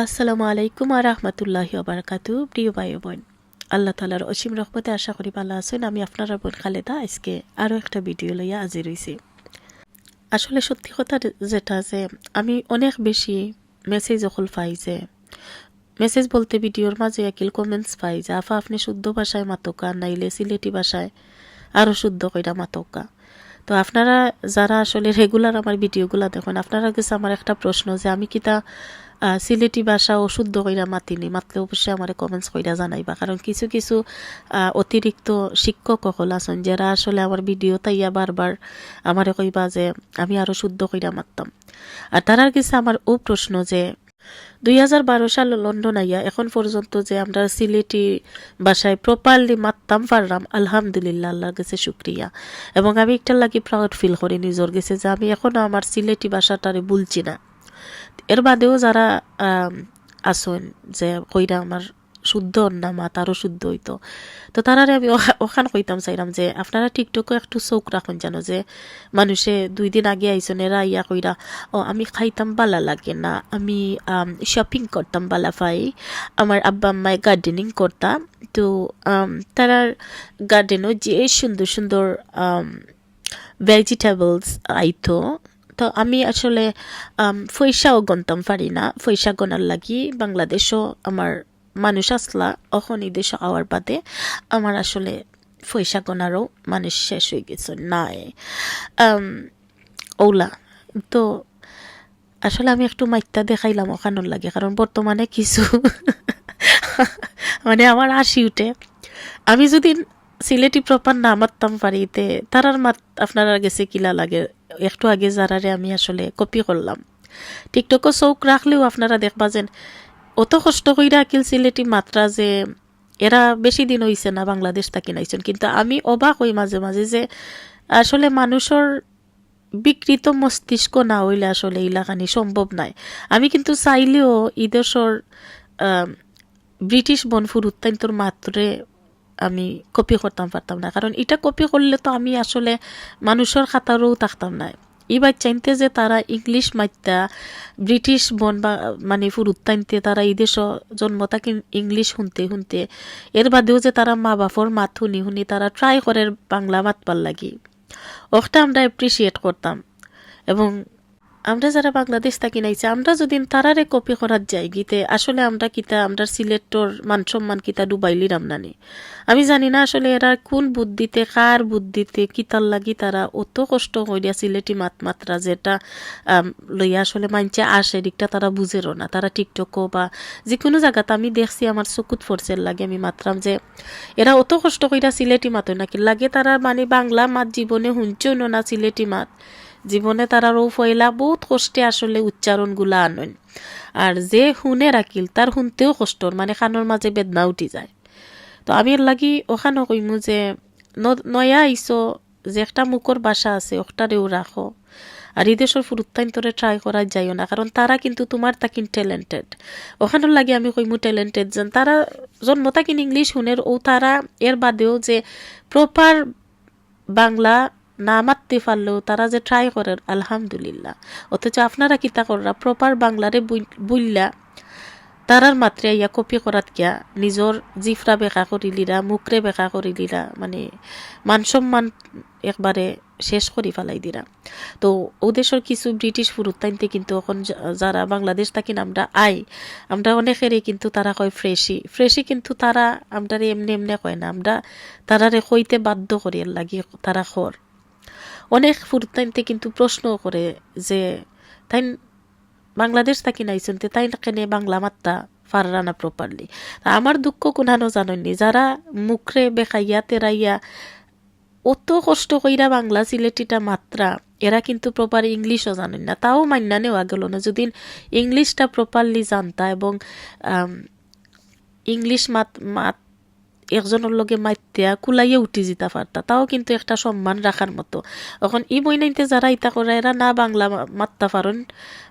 আসসালামু আলাইকুম আর রহমতুল্লাহি বারাকাতু প্রিয় ভাই বোন। আল্লাহ তালার অসীম রহমতে আশা করি ভালো আছেন। আমি আপনার বোন খালেদা। আজকে আরও একটা ভিডিও লইয়া হাজির হয়েছি আসলে সত্যি কথা যেটা যে, আমি অনেক বেশি মেসেজ অকল পাই যে মেসেজ বলতে ভিডিওর মাঝে একিল কমেন্টস পাই যে, আফা, আপনি শুদ্ধ ভাষায় মাতকা, নাইলে সিলেটি ভাষায় আরও শুদ্ধ কইরা মাতকা। তো আপনারা যারা আসলে রেগুলার আমার ভিডিওগুলো দেখেন, আপনারা কাছে আমার একটা প্রশ্ন যে, আমি কিতা সিলেটি ভাষা ও শুদ্ধ কইরা মাতিনি। মাতলে অবশ্যই আমার কমেন্টস কইরা জানাইবা। কারণ কিছু কিছু অতিরিক্ত শিক্ষক সকল আছেন যারা আসলে আমার ভিডিও তাইয়া বারবার আমারে কইবা যে আমি আরও শুদ্ধ কইরা মাততাম। আর তারার কাছে আমার ও প্রশ্ন যে, দুই হাজার বারো সাল লন্ডন আইয়া এখন পর্যন্ত যে আমরা সিলেটি ভাষায় প্রপারলি মাততাম পারলাম, আলহামদুলিল্লাহ, আল্লাহর কাছে শুক্রিয়া। এবং আমি একটা লাগি প্রাউড ফিল করি নিজের কাছে যে আমি এখনও আমার সিলেটি ভাষাটারে বলছি না। এর বাদেও যারা আসন যে কইরা আমার শুদ্ধ না তারও শুদ্ধ হইতো, তো তারারে আমি ওখান কইতাম চাইলাম যে আপনারা টিকটকে একটু চোখ রাখুন জানো যে মানুষে দুই দিন আগে আইসন এরা ইয়া কইরা, ও, আমি খাইতাম বালা লাগে না, আমি শপিং করতাম বালা পাই আমার আব্বা আম্মায় গার্ডেনিং করতাম। তো তারার গার্ডেনও যে সুন্দর সুন্দর ভেজিটেবলস আইতো তো আমি আসলে পয়সাও গণতাম, পারি না। পয়সা গণার লাগি বাংলাদেশও আমার মানুষ আসলা অখনি দেশ আওয়ার বাদে আমার আসলে পয়সা গণারও মানুষ শেষ হয়ে গেছে, নাই। ওলা। তো আসলে আমি একটু মাইত্যা দেখাইলাম ওখানোর লাগে, কারণ বর্তমানে কিছু মানে আমার হাসি উঠে। আমি যদি সিলেটি প্রপার না মারতাম পারিতে, তারার মাত আপনারা গেছে কিলা লাগে? একটু আগে যারারে আমি আসলে কপি করলাম। টিকটকও চৌক রাখলেও আপনারা দেখবা যেন অত কষ্ট কইরা আকিল সিলেটি মাত্রা যে এরা বেশি দিন হইছে না বাংলাদেশ থাকি নাইছেন। কিন্তু আমি অবাক হই মাঝে মাঝে যে আসলে মানুষের বিকৃত মস্তিষ্ক না হইলে আসলে ইলাকানি সম্ভব নাই। আমি কিন্তু চাইলেও ইদেশর ব্রিটিশ বনফুর উত্তান্তর মাত্রে আমি কপি করতাম পারতাম না। কারণ এটা কপি করলে তো আমি আসলে মানুষের খাতারও থাকতাম না। এবার চাইতে যে তারা ইংলিশ মাইতা ব্রিটিশ বন বা মানে ফুরুত্তাইনতে তারা এই দেশ জন্ম তাকে ইংলিশ শুনতে শুনতে। এর বাদেও যে তারা মা বাপর মাত শুনি শুনি তারা ট্রাই করে বাংলা মাতবার লাগি। ওটা আমরা অ্যাপ্রিসিয়েট করতাম। এবং আমরা যারা বাংলাদেশ থাকি নাইছে আমরা যদি তারারে কপি করার যাই, গীতে, আসলে আমরা কিতা, আমরা সিলেক্টর মান সম্মান কিতা ডুবাইলিরাম নানি আমি জানি না আসলে এরা কোন বুদ্ধিতে, কার বুদ্ধিতে কিতার লাগি তারা অত কষ্ট করিয়া সিলেটি মাত মাত্রা যেটা লইয়া আসলে মানছে আসে দিকটা তারা বুঝেরও না। তারা টিকটকও বা যে কোনো জায়গাতে আমি দেখছি, আমার চকুত ফোর্সের লাগে আমি মাত্রাম যে এরা অত কষ্ট কইরা সিলেটি মাত নাকি? লাগে তারা মানে বাংলা মাত জীবনে শুনছেও না সিলেটি মাত। জীবনে তারা রৌ ফয়লা বহুত কষ্টে আসলে উচ্চারণগুলা আনন। আর যে শুনে রাখিল, তার শুনতেও কষ্টর মানে কানের মাঝে বেদনা উঠি যায়। তো আমি লাগি ওখানে কইমু যে নয়া আইসো যে একটা মুখর বাসা আছে ওটারেও রাখো আর এই দেশের ফুরুত্তান্তরে ট্রাই করা যাইও না, কারণ তারা কিন্তু তোমার তাকিন ট্যালেন্টেড ওখানে লাগে আমি কইমু ট্যালেন্টেড যেন, তারা জন্ম তাকিন ইংলিশ শুনের, ও তারা এর বাদেও যে প্রপার বাংলা না মারতে পারলেও তারা যে ট্রাই করে আলহামদুলিল্লাহ। অথচ আপনারা কিতা কররা? প্রপার বাংলারে বুইল্লা তারার মাত্রে ইয়া কপি করাত কিয়া? নিজর জিফরা বেকা করিলিরা মুখরে বেকা করিলিরা মানে মান সম্মান একবারে শেষ করি ফেলাই দিরা। তো ও দেশের কিছু ব্রিটিশ ফুরুত্তাইনতে কিন্তু এখন যারা বাংলাদেশ থাকি আমরা আই। আমরা অনেকেরই কিন্তু তারা কয় ফ্রেশি। ফ্রেশি কিন্তু তারা আমরা এমনি এমনি কয় না, আমরা তারারে কইতে বাধ্য করি লাগি তারা খর। অনেক ফুরতাইনতে কিন্তু প্রশ্ন করে যে তাই বাংলাদেশ থাকি নাইছেন তে তাই কেনে বাংলা মাত্রা পাররা না প্রপারলি আমার দুঃখ কোনানো জানেননি। যারা মুখরে বেখাইয়া, তেরাইয়া অত কষ্ট কইরা বাংলা সিলেটিটা মাত্রা, এরা কিন্তু প্রপার ইংলিশও জানেন না তাও মান্না নেওয়া গেল না। যদি ইংলিশটা প্রপারলি জানতা এবং ইংলিশ মাত মাত একজনের লগে মাইতিয়া, কুলাইয়ে উঠি যেতে পারতা তাও কিন্তু একটা সম্মান রাখার মতো। এখন ই বইনাইতে যারা ইতা করে, এরা না বাংলা মাত্তা পারেন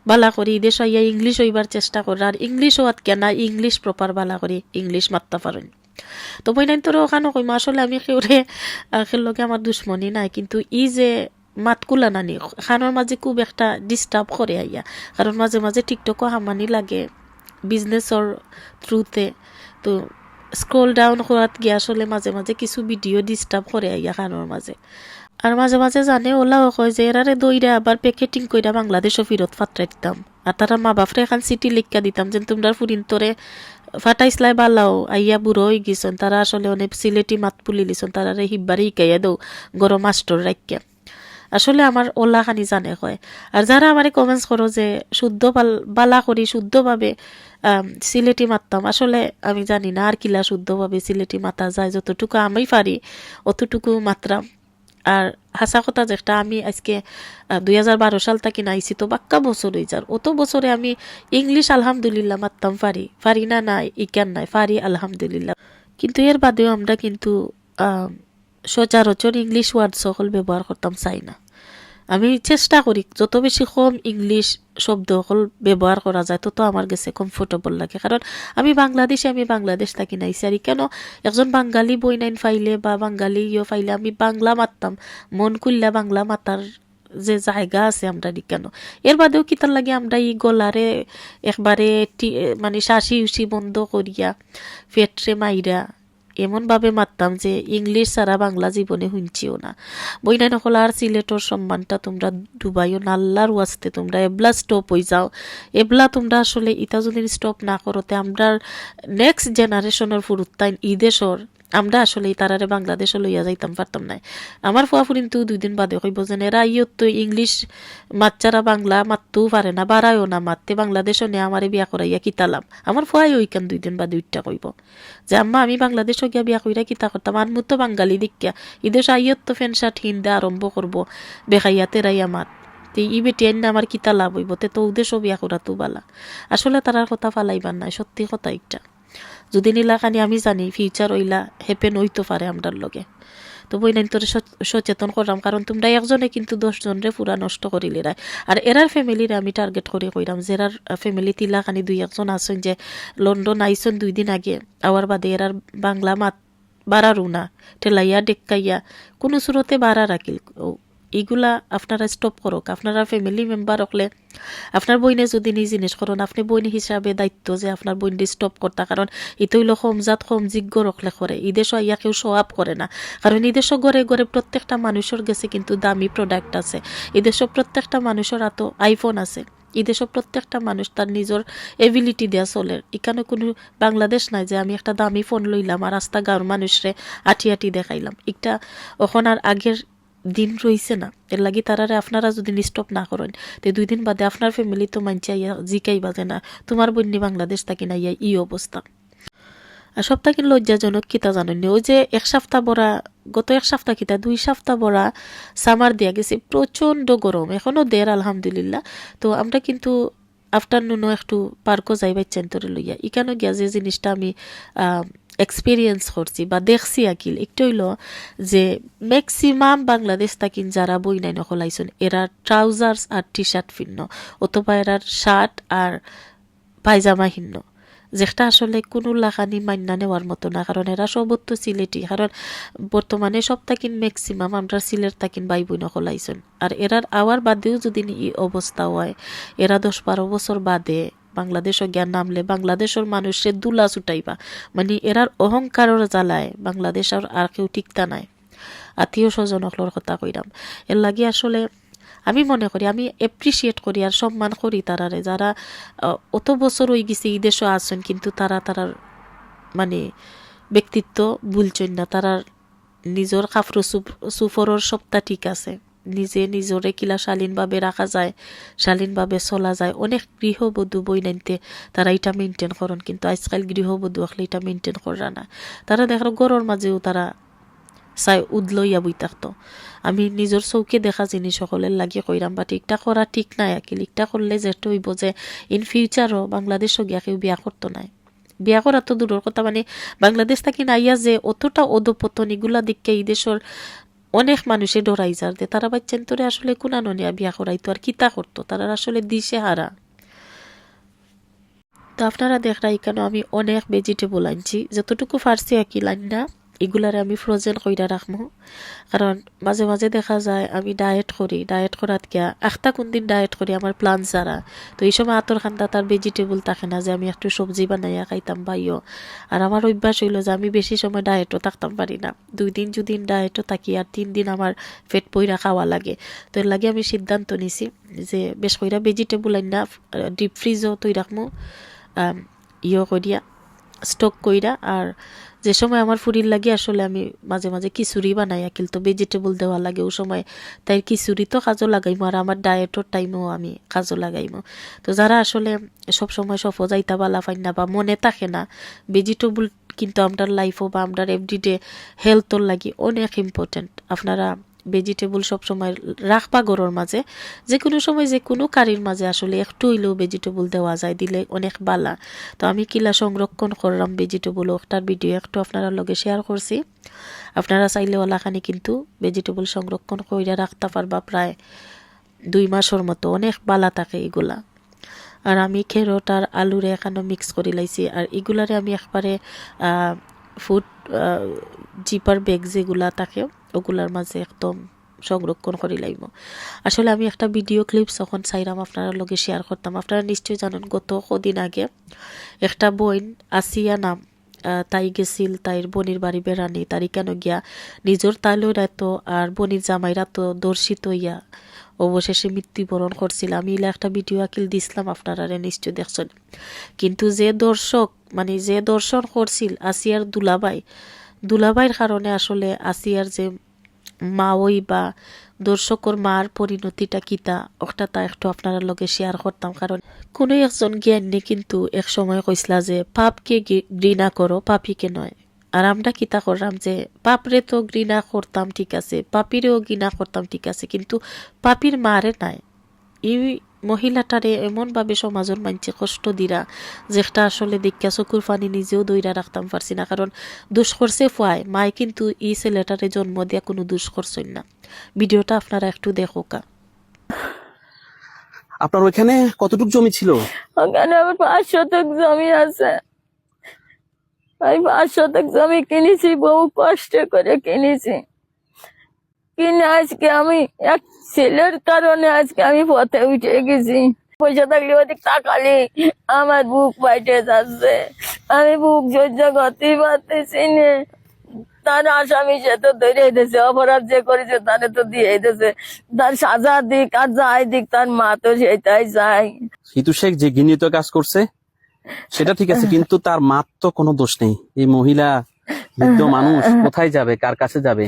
বালা করি, দেশ ইয়া ইংলিশ হইবার চেষ্টা করে। আর ইংলিশ হওয়াত কেনা ইংলিশ প্রপার বালা করি, ইংলিশ মাত্তা পারেন তো বইনাইন তোর ওখানে কইম, আসলে আমি কেউরে খের লগে আমার দুশ্মনী নাই। কিন্তু ই যে মাতকুলা নানি, খানোর মাঝে খুব একটা ডিস্টার্ব করে আইয়া। কারণ মাঝে মাঝে টিকটকও হামানি লাগে বিজনেসর থ্রুতে তো স্ক্রল ডাউন করাত গিয়ে আসলে মাঝে মাঝে কিছু ভিডিও ডিস্টার্ব করে আইয়া খানোর মাঝে আর মাঝে মাঝে জানে, ওলাও কয় যে এরারে দইরা আবার প্যাকেটিং কইরা বাংলাদেশও ফিরত ফাত্রাই দিতাম। আর তারা মা বাপরে এখন সিটি লিখা দিতাম যে তোমরা ফুরিন তোরে ফাটাইসলাই বালাও। আইয়া বুড়ো হয়ে গেছন তারা আসলে অনেক সিলেটি মাত পুলি লিছন তারা রে হিব্বারে শিকাইয়া দৌ গরম মাস্টর রাখিয়া আসলে আমার খানি জানে হয় আর যারা আমারে কমেন্টস করো যে শুদ্ধ বাল- করি, শুদ্ধভাবে সিলেটি মারতাম আসলে আমি জানি না আর কিলা শুদ্ধভাবে সিলেটি মাতা যায়। যতটুকু আমি পারি, অতটুকু মাত্রাম। আর হাসা কথা যেটা, আমি আজকে দুই হাজার বারো সাল থেকে নাইছি তো বাক্কা বছর হয়ে যার। অত বছরে আমি ইংলিশ আলহামদুলিল্লাহ মারতাম পারি। পারি না নাই, ইকান নাই, পারি আলহামদুলিল্লাহ। কিন্তু এর বাদেও আমরা কিন্তু সচরাচর ইংলিশ ওয়ার্ড সকল ব্যবহার করতাম চাই না আমি চেষ্টা করি যত বেশি কম ইংলিশ শব্দ ব্যবহার করা যায়, তত আমার কাছে কমফোর্টেবল লাগে। কারণ আমি বাংলাদেশে, আমি বাংলাদেশ থাকি নাইছি আর কেন, একজন বাঙালি বই নাইন ফাইলে বা বাঙালি ইয়ে ফাইলে আমি বাংলা মারতাম মন খুললে বাংলা মাতার যে জায়গা আছে আমরা কেন? এর বাদেও কিতার লাগে আমরা এই গলারে একবারে মানে শাসি উসি বন্ধ করিয়া, ফেটরে মাইরা এমনভাবে মারতাম যে ইংলিশ ছাড়া বাংলা জীবনে শুনছিও না। বইনা নকল আর সিলেটর সম্মানটা তোমরা ডুবাইও নাল্লার ওয়াস্তে তোমরা এবলা স্টপ হয়ে যাও। এবলা তোমরা আসলে ইতা যদি স্টপ না করতে আমরা নেক্সট জেনারেশনের ফুরুত্তাইন ইদেশর আমরা আসলে তারারে বাংলাদেশে লইয়া যাইতাম, পারতাম না। আমার ফুয়া ফুরিন্তু দুই দিন বাদে কইব যে এরা ইয়ত তো ইংলিশ মাচ্চারা বাংলা মাততেও পারে না, বাড়ায়ও না মারতে বাংলাদেশও নে, আমারে বিয়া করাইয়া কিতালাম আমার ফুয়াই ওইখান দুই দিন বাদে উইটা কইব। যে, আম্মা, আমি বাংলাদেশও গিয়া বিয়া কইরা কিতা করতাম আর মুতো বাঙালি দিকিয়া ইদেশ আইয়ত তো ফ্যান শার্ট হিন্দা আরম্ভ করব, বেখাইয়া তেরাই আমার। তে ই বেটি আইন আমার কিতা লাভ হইব, তে তো উদ্দেশ্য বিয়া করা তো বালা। আসলে তারার কথা ফালাইবার নাই, সত্যি কথা একটা। যদি নিলাকানি আমি জানি ফিউচার ওইলা হেপেন হইতে পারে আমরার লগে। তো বই নাই তোরে সচ- সচেতন করলাম কারণ তোমরা একজনে কিন্তু দশজনরে পুরা নষ্ট করিলে রায়। আর এরার ফ্যামিলিরে আমি টার্গেট করে কইরাম, যে এরার ফ্যামিলি তিলাখানি দুই একজন আছেন, যে লন্ডন আইসন দুই দিন আগে, আওয়ার বাদে এরার বাংলা মাত বাড়ারও না, ঠেলাইয়া, ডেক্কাইয়া, কোনো সুরতে বাড়া রাখিল। এইগুলা আপনারা স্টপ করক আপনারা ফ্যামিলি মেম্বার হলে আপনার বইনে যদি নিজ জিনিস করেন আপনি বইন হিসাবে দায়িত্ব যে আপনার বইনটি স্টপ করতা কারণ ইতো হইল সমজাত সমযোগ্য রখলে করে ইদেশও ইয়া কেউ আপ করে না। কারণ ইদেশও ঘরে ঘরে প্রত্যেকটা মানুষের গেছে কিন্তু দামি প্রোডাক্ট আছে। ইদেশও প্রত্যেকটা মানুষের হাত আইফোন আছে। ইদেশও প্রত্যেকটা মানুষ তার নিজের এবিলিটি দেয়া চলে। এখানে কোনো বাংলাদেশ নাই যে আমি একটা দামি ফোন লইলাম আর রাস্তা গাঁর মানুষরে আটি আটি দেখাইলাম একটা ওখন আর আগের দিন রইছে না। এর লাগি তারারে আপনারা যদি স্টপ না করেন তে দুই দিন বাদে আপনার ফ্যামিলি তো মানছে আইয়া জিকাই বাজে না। তোমার বন্যি বাংলাদেশ থাকি না ইয়া ই অবস্থা আর সপ্তাহ কিন্তু লজ্জাজনক কিতা জানেন ওই যে এক সপ্তাহ বড়া গত এক সপ্তাহ কিতা, দুই সপ্তাহ বড়া সামার দিয়া গেছে প্রচণ্ড গরম এখনও দের আলহামদুলিল্লাহ। তো আমরা কিন্তু আফটারনুনও একটু পার্কও যাই বাচ্চান তোরে লইয়া ইকানো গিয়া যে জিনিসটা আমি এক্সপিরিয়েন্স করছি বা দেখছি আকিল, একটু হইল যে ম্যাক্সিমাম বাংলাদেশ তাকিন যারা বই নাই নকলাইছেন এরা ট্রাউজার্স আর টি শার্ট ভিন্ন, অথবা এরার শার্ট আর পায়জামা ভিন্ন। যেটা আসলে কোনো লাখানি মান্যা নেওয়ার মতো না, কারণ এরা সবত্ব সিলেটি, কারণ বর্তমানে সব তাকিন ম্যাক্সিমাম আমরা সিলেট তাকিন বাই বই নকলাইছেন আর এরার আওয়ার বাদেও যদি ই অবস্থা হয়, এরা দশ বারো বছর বাদে বাংলাদেশও জ্ঞান নামলে বাংলাদেশের মানুষের দুলা ছুটাইবা। মানে এরার অহংকারের জ্বালায় বাংলাদেশের আর কেউ ঠিকতা নাই। আত্মীয় স্বজনকলর কথা কইরাম। এর লাগি আসলে আমি মনে করি, আমি এপ্রিসিয়েট করি আর সম্মান করি তারারে। যারা অত বছর হয়ে গেছে এই দেশও আছেন, কিন্তু তারা তারার মানে ব্যক্তিত্ব ভুলছেন না। তারার নিজের কাফরু সুফরর সবটা ঠিক আছে। নিজে নিজরে কিলা শালীনভাবে রাখা যায়, শালীনভাবে চলা যায়। অনেক গৃহবধূ বই নাইতে তারা এটা মেনটেন করেন, কিন্তু আজকাল গৃহবধূ আসলে এটা মেনটেন করা না। তারা দেখার গড়ের মাঝেও তারা চাই উদলইয়া বই থাকতো। আমি নিজের চৌকে দেখা জিনিস সকলের লাগি কইরাম বাট ইকটা করা ঠিক নাই আকিল। ইকটা করলে যেটা হইব যে ইন ফিউচারও বাংলাদেশও গিয়া কেউ বিয়া করতো নাই। বিয়া করা তো দূরের কথা মানে বাংলাদেশ থাকি নাইয়া যে অতটা অধপতন এগুলা দিককে এই দেশের অনেক মানুষে ডরাই যার দে, তারা বাচ্চান তোরে আসলে কোনানো নিয়া বিয়া করাইতো আর কিতা করতো? তারা আসলে দিশে হারা। তো আপনারা দেখরা এখানে আমি অনেক ভেজিটেবল আনছি। যতটুকু ফার্সি আঁকি লাইন না এগুলারে আমি ফ্রোজেন কইরা রাখব কারণ মাঝে মাঝে দেখা যায় আমি ডায়েট করি ডায়েট করাত গিয়া একটা কোন দিন ডায়েট করি আমার প্লান ছাড়া তো এই সময় আতর খান্দা তার ভেজিটেবল থাকে না যে আমি একটু সবজি বানাইয়া খাইতাম বাইও আর আমার অভ্যাস হইল যে আমি বেশি সময় ডায়েটও থাকতাম পারি না। দুই দিন যদি ডায়েটও থাকি আর তিন দিন আমার পেট পইরা খাওয়া লাগে। তো এর লাগে আমি সিদ্ধান্ত নিছি যে বেশ কইরা ভেজিটেবল আইনা ডিপ ফ্রিজও তৈ রাখব ইয়ে করিয়া স্টক কইরা আর যে সময় আমার ফুরির লাগে, আসলে আমি মাঝে মাঝে খিচুড়ি বানাই আকিল তো ভেজিটেবল দেওয়া লাগে ও সময়। তাই খিচুড়ি তো কাজও লাগাইমো আর আমার ডায়েটের টাইমেও আমি কাজও লাগাইমো। তো যারা আসলে সব সময় সফ যাইতা বালা পাই না বা মনে থাকে না ভেজিটেবল কিন্তু আপনার লাইফও বা আপনার এভরিডে হেলথর লাগে অনেক ইম্পর্টেন্ট আপনারা ভেজিটেবল সবসময় রাখবা গরুর মাঝে। যে কোনো সময় যে কোনো কারির মাঝে আসলে একটু হইলেও ভেজিটেবল দেওয়া যায়, দিলে অনেক বালা। তো আমি কিলা সংরক্ষণ করলাম ভেজিটেবল ওটার ভিডিও একটু আপনারা লগে শেয়ার করছি। আপনারা চাইলে ওলাখানি কিন্তু ভেজিটেবল সংরক্ষণ কইরা রাখতে পারবা প্রায় দুই মাসের মতো, অনেক বালা থাকে এগুলা। আর আমি খেরোট আর আলুরে এখানে মিক্স করে লাইছি, আর এগুলারে আমি একবারে ফুড জিপার ব্যাগ যেগুলা থাকে ওগুলার মাঝে একদম সংরক্ষণ করে লাইব আসলে আমি একটা ভিডিও ক্লিপস যখন চাইলাম আপনারা লগে শেয়ার করতাম, আপনারা নিশ্চয়ই জানেন, গত কদিন আগে একটা বইন আসিয়া নাম তাই গেছিল, তাইর বনির বাড়ি বেড়ানি, তারি কেন গিয়া নিজের তাইলর এত আর বনির জামাইরা তো দর্শিত ইয়া অবশেষে মৃত্যুবরণ করছিল। আমি ইলা একটা ভিডিও আকিল দিছিলাম আপনারা নিশ্চয় দেখছেন। কিন্তু যে দর্শক মানে যে দর্শন করছিল, আসিয়ার দুলাবাই দুলাবাইর কারণে আসলে আসিয়ার যে মা ওই বা দর্শকর মার পরিণতিটা কিতা ওটা তা একটু আপনারা লগে শেয়ার করতাম। কারণ কোনো একজন জ্ঞানী কিন্তু এক সময় কইসলা যে, পাপকে ঘৃণা করো, পাপিকে নয়। আর আমরা কিতা করলাম যে, পাপরে তো ঘৃণা করতাম, ঠিক আছে। পাপিরেও ঘৃণা করতাম, ঠিক আছে। কিন্তু পাপির মারে নাই। এই মহিলাটারে এমনভাবে সমাজের মানছে কষ্ট দিরা যেটা আসলে দেখা চকুর পানি নিজেও দইরা রাখতাম পারছি না কারণ দুষ করছে ফুয়ায়। মায় কিন্তু এই ছেলেটারে জন্ম দিয়া কোনো দুষ করছেন না। ভিডিওটা আপনারা একটু দেখো কা আপনার ওইখানে কতটুক জমি ছিল? ওখানে আমার পাঁচ শতক জমি আছে। আমি পাঁচ শতক জমি কিনেছি বহু কষ্ট করে কিনেছি। কিনে আজকে আমি এক ছেলের কারণে আজকে আমি পথে উঠে গেছি। পয়সা থাকলে ওদিক তাকালি আমার বুক পাইটে যাচ্ছে। আমি বুক সহ্য করতেই পারতেছি তার আসামি সে তো ধরে দিয়েছে, অপরাধ যে করেছে তারে তো দিয়ে দিয়েছে। তার সাজা দিক আর যাই দিক, তার মা তো সেটাই চাই হিতু শেখ যে ঘৃণিত কাজ করছে, সেটা ঠিক আছে, কিন্তু তার মার তো কোনো দোষ নেই। এই মহিলা বৃদ্ধ মানুষ, কোথায় যাবে? কার কাছে যাবে?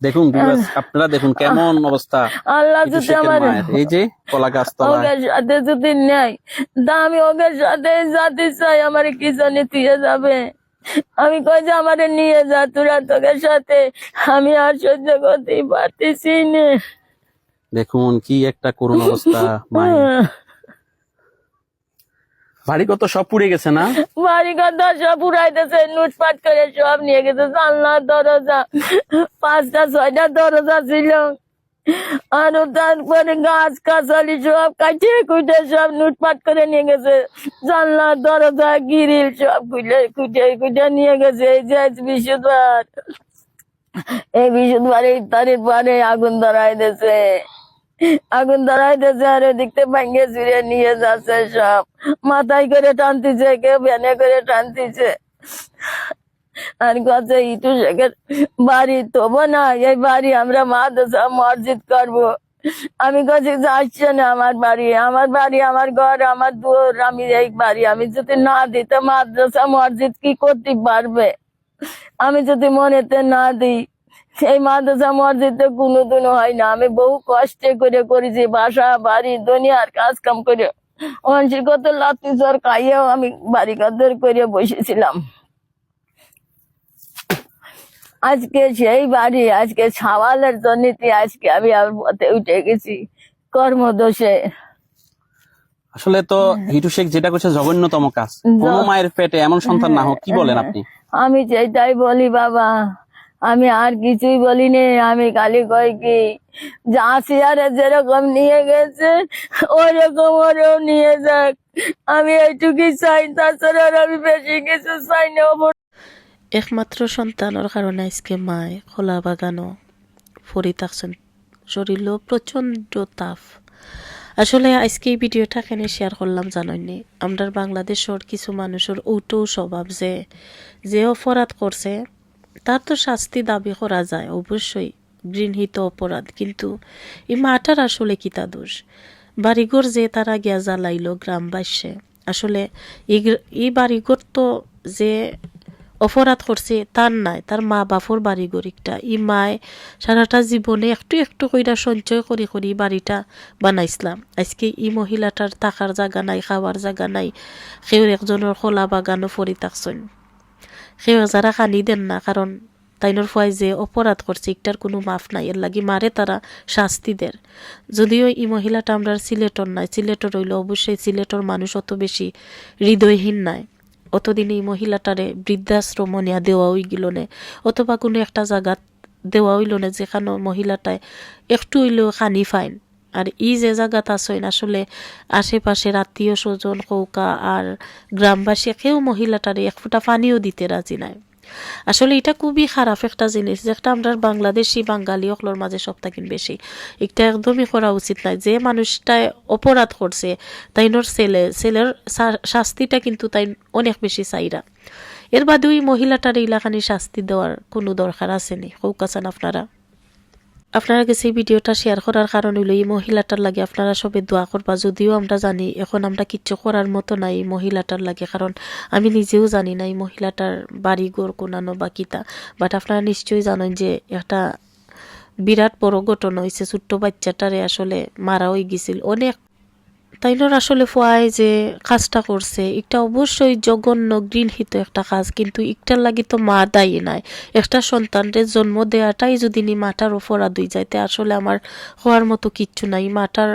দেখুন আপনারা দেখুন কেমন অবস্থা। আল্লাহ যদি আমার এই যে কলা গাছ ওগের সাথে যদি নেয় তা আমি ওগের সাথে যাতে চাই আমার কি জানি তুই যাবে? আমি কই যে আমার নিয়ে যা তোরা তোকের সাথে আমি আর সহ্য করতেই পারতেছি না। দেখুন কি একটা করুণ অবস্থা মায়ের বাড়ি কত সব পুড়ে গেছে না? বাড়ি কথা সব উড়াইতেছে লুটপাট করে সব নিয়ে গেছে, জানলার দরজা, পাঁচটা, ছয়টা দরজা ছিল। আরও তারপরে গাছ কাছালি সব কাটে কুটে সব লুটপাট করে নিয়ে গেছে। জানলার দরজা, গিরিল সব খুলে কুটে কুটে নিয়ে গেছে। এই যে বৃহস্পতিবার। এই বৃহস্পতিবার ইফতারের পরে আগুন ধরাই দিয়েছে আগুন দিয়েছে আর দেখতে ভাঙ্গে চুরে নিয়ে যাচ্ছে সব। মাথায় করে টানতেছে, কেউ ভ্যানে করে টানতেছে। আর কাছে ইটু শেখের বাড়ি, তবু না, এই বাড়ি আমরা মাদ্রাসা, মসজিদ করব। আমি কাছে যাচ্ছে না আমার বাড়ি আমার বাড়ি, আমার ঘর, আমার দুয়ার, আমি এই বাড়ি। আমি যদি না দিতে মাদ্রাসা, মসজিদ কি করতে পারবে? আমি যদি মনেতে না দিই সেই মাদ্রাসা মসজিদে কোনো দিন হয় না। আমি বহু কষ্টে করে করেছি বাসা বাড়ি দুনিয়ার কাজ কাম করে। মানুষের কত লাতি জ্বর খাইয়েও আমি বাড়ি কাদের করে বসেছিলাম। আজকে সেই বাড়ি আজকে সাওয়ালের জন্যতে আজকে আমি আর পথে উঠে গেছি কর্মদোষে। আসলে তো হিটু শেখ যেটা করছে জঘন্যতম কাজ। কোন মায়ের পেটে এমন সন্তান না হোক কি বলেন আপনি? আমি সেটাই বলি বাবা আমি আর কিছুই বলিনি, আমি খালি কই কি? যে আসিয়ারে যেরকম নিয়ে গেছে, ওরকম ওরেও নিয়ে যাক। আমি এইটুকুই চাই, তাছাড়া আমি বেশি কিছু চাই না একমাত্র সন্তানের কারণে আজকে মায় খোলা বাগানো। ফরি থাকছেন শরীরও প্রচণ্ড তাপ। আসলে আজকে এই ভিডিওটা এখানে শেয়ার করলাম, জানাইনি। আমরা বাংলাদেশের কিছু মানুষের উটো স্বভাব যে যে অপরাধ করছে তার তো শাস্তি দাবি করা যায়, অবশ্যই। গৃহীত অপরাধ, কিন্তু এই মাটার আসলে কিতা দোষ? বাড়িঘর যে তারা গিয়া জ্বালাইল গ্রামবাসে, আসলে এই বাড়িঘর তো যে অপরাধ করছে তার নাই, তার মা বাপর বাড়ি ই মায় সারাটা জীবনে একটু একটু কইরা সঞ্চয় করি করি বাড়িটা বানাইছিলাম। আজকে ই মহিলাটার থাকার জায়গা নাই, খাওয়ার জায়গা নাই সেও একজনের খোলা বাগানও ফরি থাকছেন সেও যারা কানি দেন না, কারণ তাইনোর ফুয়াই যে অপরাধ করছে, একটার কোনো মাফ নাই। এর লাগি মারে তারা শাস্তি দের যদিও এই মহিলাটা আমরা সিলেটর নাই সিলেটর হইলে অবশ্যই সিলেটর মানুষ অত বেশি হৃদয়হীন নাই। অতদিন এই মহিলাটারে বৃদ্ধাশ্রম নিয়া দেওয়া হই গেল নে। অথবা কোনো একটা জায়গাত দেওয়া হইল না যেখানে মহিলাটায় একটু হইলেও খানি ফাইন। আর ই যে জায়গাত আসইন আসলে আশেপাশের আত্মীয় স্বজন, কৌকা আর গ্রামবাসী কেউ মহিলাটারে এক ফুটা পানিও দিতে রাজি নাই। আসলে এটা খুবই খারাপ একটা জিনিস যেটা আমরা বাংলাদেশি বাঙালি অকলোর মাঝে সপ্তাহিন বেশি। এটা একদমই করা উচিত নয় যে মানুষটা অপরাধ করছে তাইনোর ছেলে, ছেলের শাস্তিটা কিন্তু তাই অনেক বেশি চাইরা। এর বাদেও ওই মহিলাটার ইলাকানি শাস্তি দেওয়ার কোনো দরকার আসেনি। কৌকাচান আপনারা? আপনারা কাছে এই ভিডিওটা শেয়ার করার কারণ হইল এই মহিলাটার লাগে আপনারা সবে দোয়া করবা? যদিও আমরা জানি, এখন আমরা কিচ্ছু করার মতো নাই এই মহিলাটার লাগে, কারণ আমি নিজেও জানি না এই মহিলাটার বাড়ি ঘর কোনানো বা কিতা। বাট আপনারা নিশ্চয়ই জানেন যে একটা বিরাট বড় ঘটনা হয়েছে ছোট্ট বাচ্চাটারে আসলে মারা হয়ে গেছিল। অনেক তাইনোর আসলে ফুয়াই যে কাজটা করছে একটা অবশ্যই জঘন্য গৃহীত একটা কাজ, কিন্তু একটার লাগি তো মা দায়ী নাই। একটা সন্তানদের জন্ম দেওয়াটাই যদি নি মাটার অপরাধ হয়ে যায় তে আসলে আমার হওয়ার মতো কিচ্ছু নাই। মাটার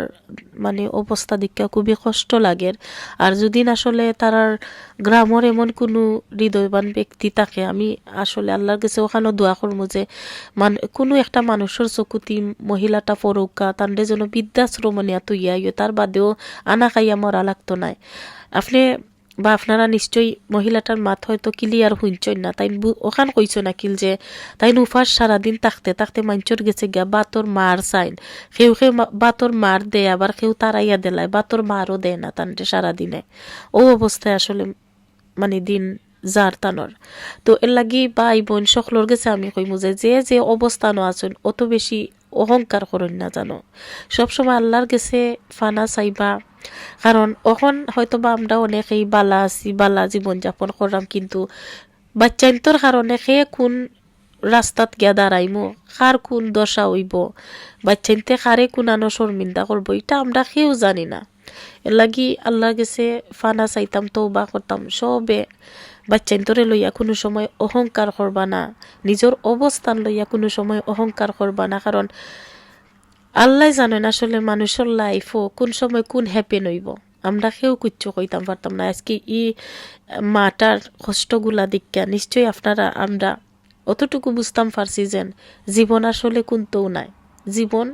মানে অবস্থা দেখা খুবই কষ্ট লাগে। আর যদি আসলে তারার গ্রামের এমন কোনো হৃদয়বান ব্যক্তি থাকে, আমি আসলে আল্লাহর কাছে ওখানে দোয়া করব যে, মান, কোনো একটা মানুষের চকুতি মহিলাটা পরৌকা তান্ডে যেন বৃদ্ধাশ্রম নিয়া তার বাদেও আনা খাইয়া মরা লাগতো নাই। আপনি বা আপনারা নিশ্চয়ই মহিলাটার মাত হয়তো ক্লিয়ার হইনছই না। তাই ওখান কইছ নাকিল যে, তাই উফাস সারাদিন থাকতে থাকতে মাঞ্চর গেছে গিয়া বাতর মার চাইন। কেউ কেউ বাতর মার দেয় আবার কেউ তারাইয়া দেলায়। বাতর মারও দেয় না তান্ডে সারাদিনে। ও অবস্থায় আসলে মানে দিন যার তানর তো এর লাগি ভাই বোন সকলোর গেছে আমি কইমু যে যে যে অবস্থানও আছেন, অত বেশি অহংকার করেন না জানো। সবসময় আল্লাহর গেছে ফানা চাইবা কারণ অখন হয়তো বা আমরা অনেকেই বালা আছি, বালা জীবনযাপন করলাম, কিন্তু বাচ্চাইন্তর কারণে সে কোন রাস্তাত গিয়া দাঁড়াইমো? কার কোন দশা হইব? বাচ্চাইনতে কারে কোনানো শর্মিন্দা করব? এটা আমরা কেউ জানি না। এর লাগি আল্লাহ গেছে ফানা চাইতাম তো বা করতাম, সবে বাচ্চাইন্তরে লইয়া কোনো সময় অহংকার করবা না। নিজের অবস্থান লইয়া কোনো সময় অহংকার করবা না, কারণ আল্লাহ জানেন আসলে মানুষের লাইফও কোন সময় কোন হ্যাপেন হইব। আমরা কেউ কিচ্ছু কইতাম পারতাম না। আজকে ই মাটার কষ্টগুলা দিকা নিশ্চয়ই আপনারা, আমরা অতটুকু বুঝতাম পারছি যেন জীবন আসলে কোনটাও নাই। জীবন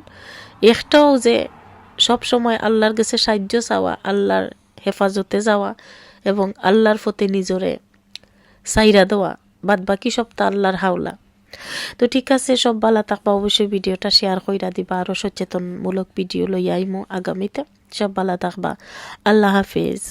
একটাও যে সব সময় আল্লাহর কাছে সাহায্য চাওয়া, আল্লাহর হেফাজতে যাওয়া এবং আল্লাহর ফতে নিজরে সাইরা দেওয়া বাদ বাকি সবটা আল্লাহর হাওলা। তো ঠিক আছে, সব ভালো থাকবা, অবশ্যই ভিডিওটা শেয়ার কইরা দিবা আরও সচেতনমূলক ভিডিও লইয়াইমো আগামীতে। সব ভালো থাকবা। আল্লাহ হাফেজ।